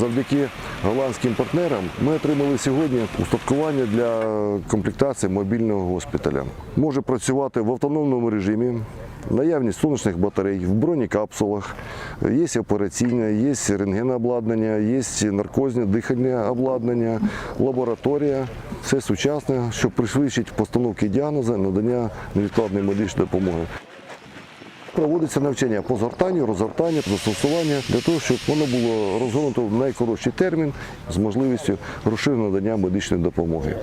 Завдяки голландським партнерам ми отримали сьогодні устаткування для комплектації мобільного госпіталя. Може працювати в автономному режимі, наявність сонячних батарей, в бронекапсулах, є операційне, є рентгенообладнання, є наркозне дихальне обладнання, лабораторія. Все сучасне, що пришвидшить постановки діагнозу, надання невідкладної медичної допомоги. Проводиться навчання по згортанню, розгортанню, застосування для того, щоб воно було розгорнуто в найкоротший термін з можливістю розширеного надання медичної допомоги.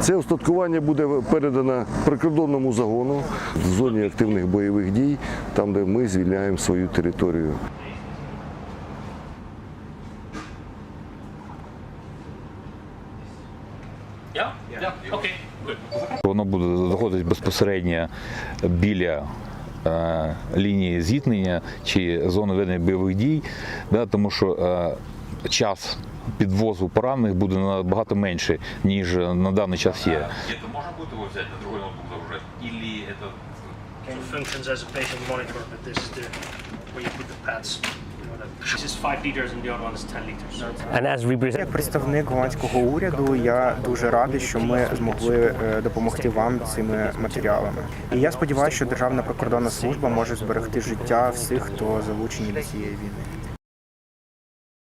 Це устаткування буде передано прикордонному загону в зоні активних бойових дій, там де ми звільняємо свою територію. Yeah? Yeah. Okay. Good. Воно буде заходити безпосередньо біля е, лінії зіткнення чи зони ведення бойових дій, да, тому що е, час підвозу поранених буде набагато менше, ніж на даний час є. Можно будет его взять на другой ноутбук загружать? Или это... So functions as a patient monitor, but this is the where you put the pads. Як представник голландського уряду, я дуже радий, що ми змогли е, допомогти вам цими матеріалами. І я сподіваюся, що Державна прикордонна служба може зберегти життя всіх, хто залучені до цієї війни.